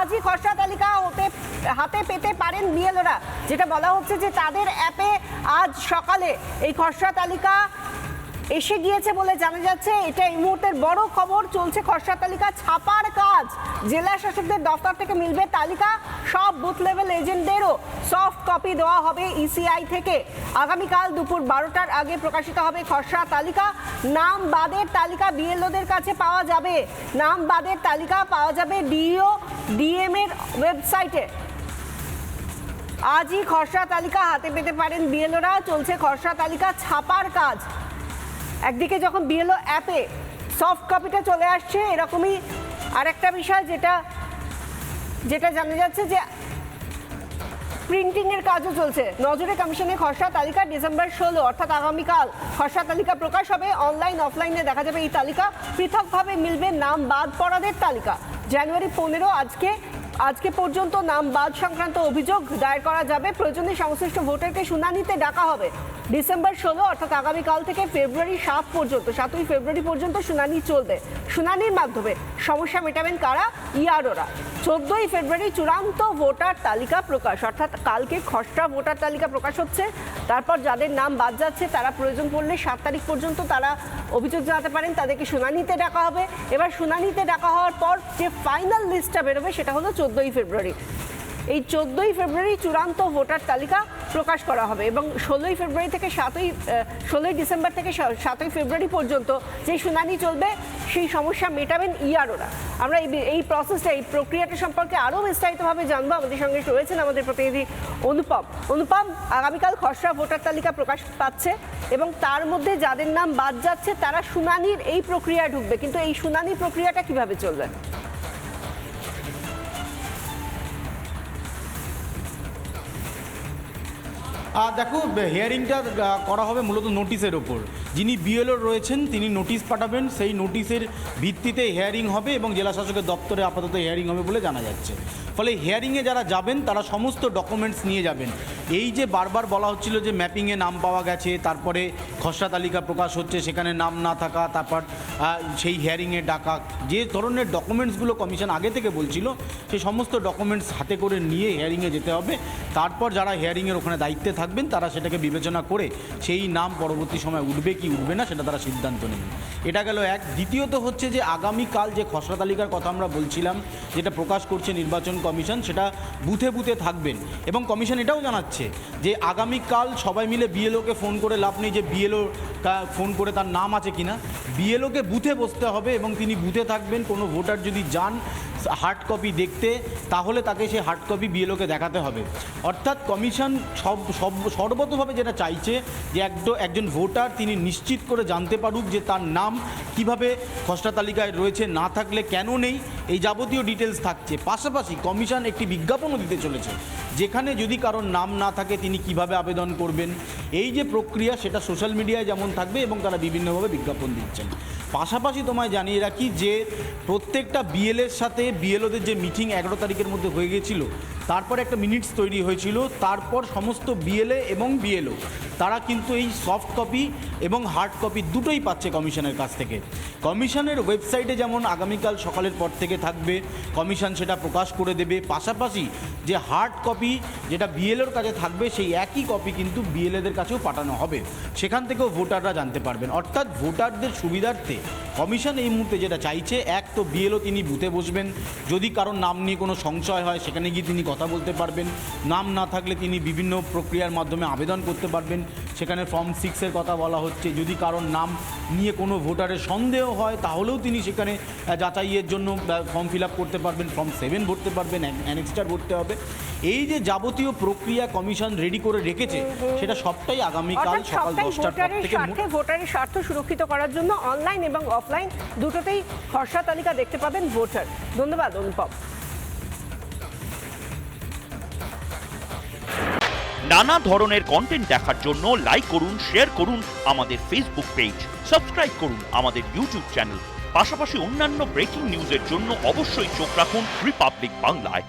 আজই খসড়া তালিকা হতে, হাতে পেতে পারেন বিএলওরা যেটা বলা হচ্ছে যে তাদের অ্যাপে আজ সকালে এই খসড়া তালিকা এসে গিয়েছে বলে জানা যাচ্ছে, এটা এই মুহূর্তের বড় খবর, চলছে খসড়া তালিকা, ছাপার কাজ। জেলা শাসকদের দফতর থেকে মিলবে তালিকা, সব বুথ লেভেল এজেন্টদেরও সফট কপি দেওয়া হবে ইসিআই থেকে। আগামীকাল দুপুর বারোটার আগে প্রকাশিত হবে খসড়া তালিকা। নাম বাদের তালিকা বিএলওদের কাছে পাওয়া যাবে। নাম বাদের তালিকা পাওয়া যাবে ডিও ডিএম এর ওয়েবসাইটে আজই খসড়া তালিকা হাতে পেতে পারেন বিএলওরা। চলছে খসড়া তালিকা, ছাপার কাজ। একদিকে যখন বিএলও অ্যাপে সফট কপিটা চলে আসছে, এরকমই আরেকটা বিষয় যেটা যেটা জানা যাচ্ছে যে প্রিন্টিংয়ের কাজও চলছে। নজরে কমিশনের খসড়া তালিকা ডিসেম্বর ষোলো, অর্থাৎ আগামীকাল খসড়া তালিকা প্রকাশ হবে। অনলাইন অফলাইনে দেখা যাবে এই তালিকা। পৃথকভাবে মিলবে নাম বাদ পড়াদের তালিকা। জানুয়ারি পনেরো, আজকে আজকে পর্যন্ত নাম বাদ সংক্রান্ত অভিযোগ দায়ের করা যাবে। প্রয়োজনে সংশ্লিষ্ট ভোটারকে শুনানিতে ডাকা হবে। ডিসেম্বর ষোলো, অর্থাৎ আগামীকাল থেকে ফেব্রুয়ারি সাত পর্যন্ত, সাতই ফেব্রুয়ারি পর্যন্ত শুনানি চলবে। শুনানির মাধ্যমে সমস্যা মেটাবেন কারা? ইয়ারোরা। চোদ্দই ফেব্রুয়ারি চূড়ান্ত ভোটার তালিকা প্রকাশ, অর্থাৎ কালকে খসড়া ভোটার তালিকা প্রকাশ হচ্ছে। তারপর যাদের নাম বাদ যাচ্ছে, তারা প্রয়োজন পড়লে সাত তারিখ পর্যন্ত তারা অভিযোগ জানাতে পারেন, তাদেরকে শুনানিতে ডাকা হবে। এবার শুনানিতে ডাকা হওয়ার পর যে ফাইনাল লিস্টটা বেরোবে, সেটা হলো চোদ্দই ফেব্রুয়ারি। এই চোদ্দই ফেব্রুয়ারি চূড়ান্ত ভোটার তালিকা প্রকাশ করা হবে এবং ষোলোই ফেব্রুয়ারি থেকে সাতই ষোলোই ডিসেম্বর থেকে সাতই ফেব্রুয়ারি পর্যন্ত যে শুনানি চলবে, সেই সমস্যা মেটাবেন ইয়ারোরা। আমরা এই প্রসেসটা এই প্রক্রিয়াটা সম্পর্কে আরও বিস্তারিতভাবে জানব। আমাদের সঙ্গে রয়েছেন আমাদের প্রতিনিধি অনুপম। অনুপম, আগামীকাল খসড়া ভোটার তালিকা প্রকাশ পাচ্ছে এবং তার মধ্যে যাদের নাম বাদ যাচ্ছে, তারা শুনানির এই প্রক্রিয়ায় ঢুকবে। কিন্তু এই শুনানি প্রক্রিয়াটা কীভাবে চলবে? দেখো হিয়ারিংটা করা হবে মূলত নোটিশের ওপর। যিনি বিএলও রয়েছেন, তিনি নোটিশ পাঠাবেন, সেই নোটিশের ভিত্তিতে হিয়ারিং হবে এবং জেলা শাসকের দপ্তরে আপাতত হিয়ারিং হবে বলে জানা যাচ্ছে। ফলে হিয়ারিংয়ে যারা যাবেন, তারা সমস্ত ডকুমেন্টস নিয়ে যাবেন। এই যে বারবার বলা হচ্ছিল যে ম্যাপিংয়ে নাম পাওয়া গেছে, তারপরে খসড়া তালিকা প্রকাশ হচ্ছে, সেখানে নাম না থাকা, তারপর সেই হিয়ারিংয়ে ডাকা, যে ধরনের ডকুমেন্টসগুলো কমিশন আগে থেকে বলছিল, সে সমস্ত ডকুমেন্টস হাতে করে নিয়ে হিয়ারিংয়ে যেতে হবে। তারপর যারা হিয়ারিংয়ের ওখানে দায়িত্বে থাকবেন, তারা সেটাকে বিবেচনা করে সেই নাম পরবর্তী সময় উঠবে কি উঠবে না, সেটা তারা সিদ্ধান্ত নেবেন এটা গেল এক। দ্বিতীয়ত হচ্ছে যে আগামীকাল যে খসড়া তালিকার কথা আমরা বলছিলাম, যেটা প্রকাশ করছে নির্বাচন কমিশন, সেটা বুথে বুথে থাকবেন। এবং কমিশন এটাও জানাচ্ছে যে আগামীকাল সবাই মিলে বিএলওকে ফোন করে লাভ নেই যে বিএলও ফোন করে তার নাম আছে কিনা। বিএলওকে বুথে বসতে হবে এবং তিনি বুথে থাকবেন। কোনো ভোটার যদি যান হার্ড কপি দেখতে, তাহলে তাকে সেই হার্ড কপি বিএলওকে দেখাতে হবে। অর্থাৎ কমিশন সব সব, সর্বতভাবে যেটা চাইছে যে একজন একজন ভোটার তিনি নিশ্চিত করে জানতে পারুক যে তার নাম কীভাবে খসড়া তালিকায় রয়েছে, না থাকলে কেন নেই, এই যাবতীয় ডিটেলস থাকছে। পাশাপাশি কমিশন একটি বিজ্ঞাপনও দিতে চলেছে। যেখানে যদি কারোর নাম না থাকে, তিনি কীভাবে আবেদন করবেন? এই যে প্রক্রিয়া, সেটা সোশ্যাল মিডিয়ায় যেমন থাকবে এবং তারা বিভিন্নভাবে বিজ্ঞাপন দিচ্ছেন। পাশাপাশি তোমায় জানিয়ে রাখি যে প্রত্যেকটা বিএলের সাথে বিএলওদের যে মিটিং এগারো তারিখের মধ্যে হয়ে গেছিল তারপর একটা মিনিটস তৈরি হয়েছিল, তারপর সমস্ত বিএলএ এবং বিএলও তারা কিন্তু এই সফট কপি এবং হার্ড কপি দুটোই পাচ্ছে কমিশনের কাছ থেকে। কমিশনের ওয়েবসাইটে যেমন আগামীকাল সকালের পর থেকে থাকবে, কমিশন সেটা প্রকাশ করে দেবে, পাশাপাশি যে হার্ড কপি যেটা বিএলওর কাছে থাকবে, সেই একই কপি কিন্তু বিএলএদের কাছেও পাঠানো হবে। সেখান থেকেও ভোটাররা জানতে পারবেন। অর্থাৎ ভোটারদের সুবিধার্থে কমিশন এই মুহূর্তে যেটা চাইছে এক তো বিএলও তিনি বুথে বসবেন। যদি কারোর নাম নিয়ে কোনো সংশয় হয় সেখানে গিয়ে তিনি কথা বলতে পারবেন। নাম না থাকলে তিনি বিভিন্ন প্রক্রিয়ার মাধ্যমে আবেদন করতে পারবেন। সেখানে ফর্ম সিক্সের কথা বলা হচ্ছে। যদি কারোর নাম নিয়ে কোনো ভোটারের সন্দেহ হয় তাহলেও তিনি সেখানে যাচাইয়ের জন্য ফর্ম ফিল আপ করতে পারবেন ফর্ম সেভেন ভরতে পারবেন অ্যানেক্সটার ভরতে হবে। এই যে যাবতীয় প্রক্রিয়া কমিশন রেডি করে রেখেছে সেটা সবটাই আগামীকাল সকাল দশটার থেকে ভোটারের স্বার্থ সুরক্ষিত করার জন্য অনলাইন এবং অফলাইন দুটোতেই খসড়া তালিকা দেখতে পাবেন ভোটার। ধন্যবাদ, অনুপম। নানা ধরনের কন্টেন্ট দেখার জন্য লাইক করুন শেয়ার করুন আমাদের ফেসবুক পেজ সাবস্ক্রাইব করুন আমাদের ইউটিউব চ্যানেল পাশাপাশি অন্যান্য ব্রেকিং নিউজের জন্য অবশ্যই চোখ রাখুন রিপাবলিক বাংলায়